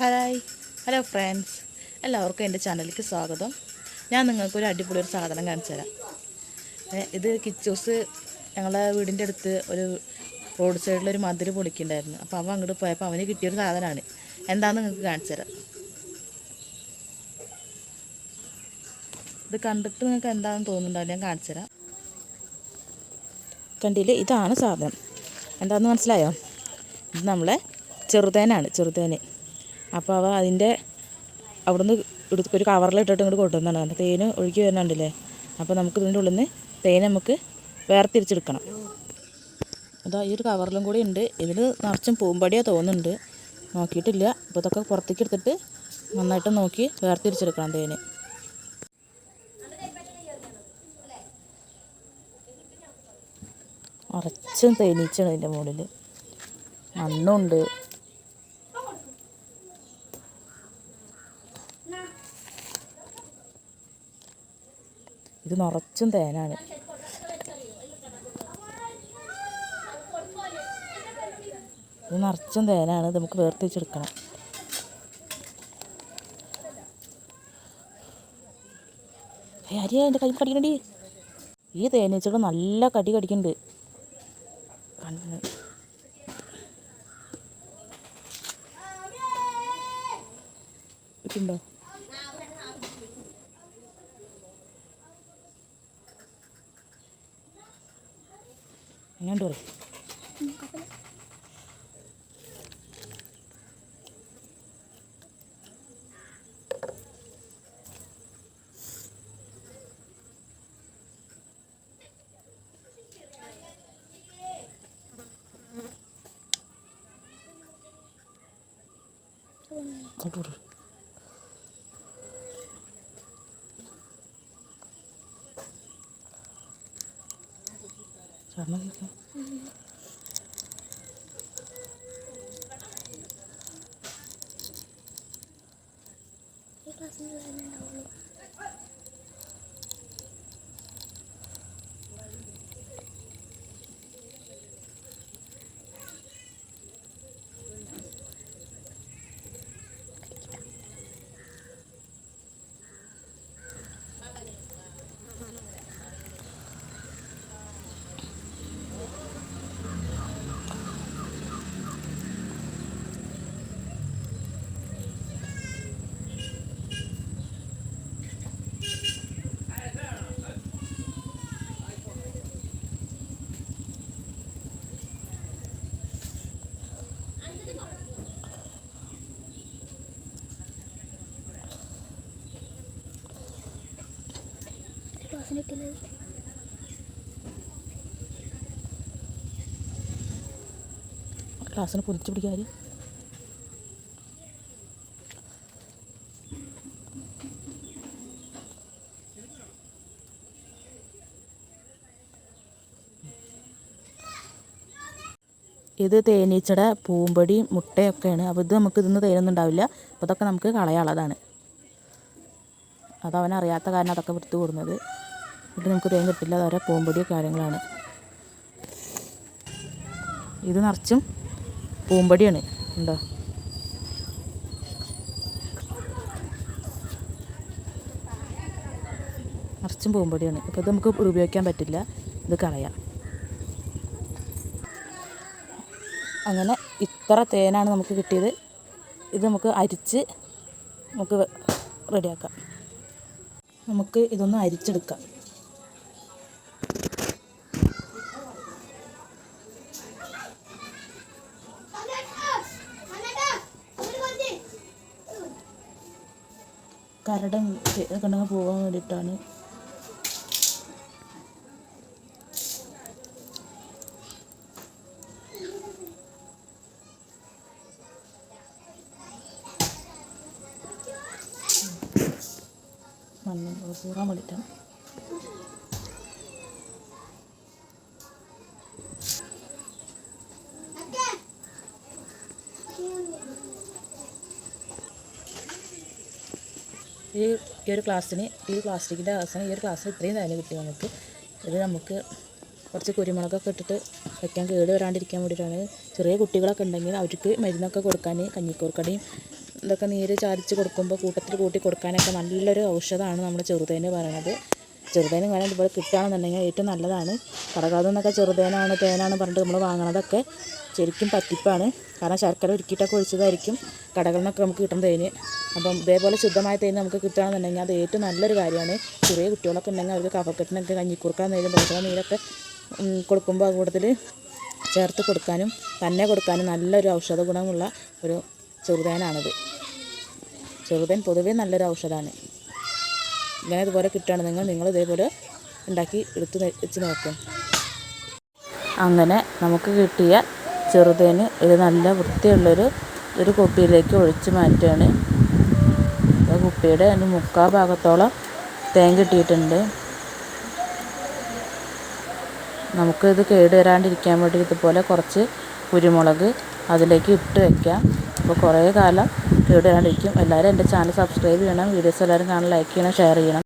Hi hello friends എല്ലാവർക്കും എന്റെ ചാനലിലേക്ക് സ്വാഗതം. ഞാൻ നിങ്ങൾക്കൊരു അടിപൊളി ഒരു സാധനം കാണിച്ചു തരാം. ഇത് കിച്ചൂസ് ഞങ്ങളെ വീടിന്റെ അടുത്ത് ഒരു റോഡ് സൈഡിലൊരു മതിൽ പൊളിക്കുന്നുണ്ടായിരുന്നു. അപ്പോൾ അവൻ അങ്ങോട്ട് പോയപ്പോൾ അവന് കിട്ടിയൊരു സാധനമാണ്. എന്താണെന്ന് നിങ്ങൾക്ക് കാണിച്ചു തരാം. ഇത് കണ്ടിട്ട് നിങ്ങൾക്ക് എന്താണെന്ന് തോന്നുന്നുണ്ടാവില്ല ഞാൻ കാണിച്ചു തരാം. കണ്ടില്ലേ? ഇതാണ് സാധനം. എന്താണെന്ന് മനസ്സിലായോ? ഇത് നമ്മളെ ചെറുതേനാണ് ചെറുതേന്. അപ്പോൾ അവ അതിന്റെ അവിടുന്ന് എടുത്ത് ഒരു കവറിലിട്ടിട്ട് ഇങ്ങോട്ട് കൊണ്ടുവന്നാണ്. കാരണം തേന് ഒഴുകി വരുന്നുണ്ടല്ലേ അപ്പോൾ നമുക്ക് ഇതിന്റെ ഉള്ളിൽ നിന്ന് തേൻ നമുക്ക് വേർതിരിച്ചെടുക്കണം. അതാ ഈ ഒരു കവറിലും കൂടി ഉണ്ട്. ഇതിൽ നിറച്ചും പൂമ്പടിയാണ് തോന്നുന്നുണ്ട്. നോക്കിയിട്ടില്ല. അപ്പോൾ ഇതൊക്കെ പുറത്തേക്ക് എടുത്തിട്ട് നന്നായിട്ട് നോക്കി വേർതിരിച്ചെടുക്കണം തേന്. അറച്ചും തേനീച്ചാണ് ഇതിന്റെ മുകളിൽ മണ്ണുണ്ട്. ഇത് നിറച്ചും തേനാണ്. ഇത് നിറച്ചും തേനാണ്. നമുക്ക് വേർതിരിച്ചെടുക്കണം അരിയാ എന്റെ കൈ കടിക്കണ്ടി ഈ തേനീച്ചകൾ നല്ല കടി കടിക്കുന്നുണ്ട്. കണ്ണിന് naman. Ay, kasi wala na naulog. വിളിക്കാം. ക്ലാസ്സിന് പൊതിച്ച് പിടിക്കാതെ ഇത് തേനീച്ചയുടെ പൂമ്പൊടി മുട്ടയൊക്കെയാണ്. അപ്പോൾ ഇത് നമുക്ക് ഇതൊന്നും തേനൊന്നും ഉണ്ടാവില്ല. അപ്പോൾ ഇതൊക്കെ നമുക്ക് കളയാനുള്ളതാണ്. അതവനറിയാത്ത കാരണം അതൊക്കെ വിടുത്തു കൊടുക്കുന്നത് ഇത് നമുക്ക് തേൻ കിട്ടില്ല അതവരെ പൂമ്പൊടിയോ കാര്യങ്ങളാണ്. ഇത് നിറച്ചും പൂമ്പടിയാണ് ഉണ്ടോ നിറച്ചും പൂമ്പടിയാണ്. അപ്പോൾ ഇത് നമുക്ക് ഉപയോഗിക്കാൻ പറ്റില്ല. ഇത് കളയാം. അങ്ങനെ ഇത്ര തേനാണ് നമുക്ക് കിട്ടിയത്. ഇത് നമുക്ക് അരിച്ച് നമുക്ക് റെഡിയാക്കാം. നമുക്ക് ഇതൊന്ന് അരിച്ചെടുക്കാം. കരടം കണ്ടങ്ങ് പോകാൻ വേണ്ടിയിട്ടാണ്. മണ്ണ് പൂറാൻ വേണ്ടിയിട്ടാണ്. ഈ ഈ ഒരു ക്ലാസ്സിന് ഈ പ്ലാസ്റ്റിക്കിന്റെ അവസാനം ഈ ഒരു ക്ലാസ്സിൽ ഇത്രയും തന്നെ കിട്ടി നമുക്ക്. ഇത് നമുക്ക് കുറച്ച് കുരുമുളകൊക്കെ ഇട്ടിട്ട് വയ്ക്കാൻ കേട് വരാണ്ടിരിക്കാൻ വേണ്ടിയിട്ടാണ്. ചെറിയ കുട്ടികളൊക്കെ ഉണ്ടെങ്കിൽ അവർക്ക് മരുന്നൊക്കെ കൊടുക്കാൻ കഞ്ഞിക്കൂർക്കടയും ഇതൊക്കെ നീര് ചാലിച്ച് കൊടുക്കുമ്പോൾ കൂട്ടത്തിൽ കൂട്ടി കൊടുക്കാനൊക്കെ നല്ലൊരു ഔഷധമാണ് നമ്മൾ ചെറുതേന് പറയണത്. ചെറുതേന് ഇങ്ങനെ ഇതുപോലെ കിട്ടുകയാണെന്നുണ്ടെങ്കിൽ ഏറ്റവും നല്ലതാണ്. കടകളിൽ ചെറുതേനാണ് തേനാണ് പറഞ്ഞിട്ട് നമ്മൾ വാങ്ങണതൊക്കെ ശരിക്കും പറ്റിപ്പാണ്. കാരണം ശർക്കര ഉരുക്കിയിട്ടൊക്കെ ഒഴിച്ചതായിരിക്കും കടകളിൽ നിന്നൊക്കെ നമുക്ക് കിട്ടുന്ന തേന്. അപ്പം ഇതേപോലെ ശുദ്ധമായ തേന് നമുക്ക് കിട്ടുകയാണെന്നുണ്ടെങ്കിൽ അത് ഏറ്റവും നല്ലൊരു കാര്യമാണ്. ചെറിയ കുട്ടികളൊക്കെ ഉണ്ടെങ്കിൽ അവർക്ക് കഫക്കെട്ടിനൊക്കെ കഞ്ഞിക്കുറുക്കാൻ നേരം ദോശ നീരൊക്കെ കൊടുക്കുമ്പോൾ കൂടുതൽ ചേർത്ത് കൊടുക്കാനും തന്നെ കൊടുക്കാനും നല്ലൊരു ഔഷധ ഗുണമുള്ള ഒരു ചെറുതേനാണിത്. ചെറുതേൻ പൊതുവേ നല്ലൊരു ഔഷധമാണ്. ഇങ്ങനെ ഇതുപോലെ കിട്ടുകയാണെന്നെങ്കിൽ നിങ്ങൾ ഇതേപോലെ ഉണ്ടാക്കി എടുത്ത് വെച്ച് നോക്കും. അങ്ങനെ നമുക്ക് കിട്ടിയ ചെറുതേന് ഒരു നല്ല വൃത്തിയുള്ളൊരു ഒരു കുപ്പിയിലേക്ക് ഒഴിച്ച് മാറ്റുകയാണ്. കുപ്പിയുടെ അതിന് മുക്കാൽ ഭാഗത്തോളം തേൻ കിട്ടിയിട്ടുണ്ട്. നമുക്കിത് കേട് വരാണ്ടിരിക്കാൻ വേണ്ടി ഇതുപോലെ കുറച്ച് കുരുമുളക് അതിലേക്ക് ഇട്ട് വയ്ക്കാം അപ്പോൾ കുറേ കാലം കേട് വരാണ്ടിരിക്കും എല്ലാവരും എന്റെ ചാനൽ സബ്സ്ക്രൈബ് ചെയ്യണം. വീഡിയോസ് എല്ലാവരും കാണാൻ ലൈക്ക് ചെയ്യണം ഷെയർ ചെയ്യണം.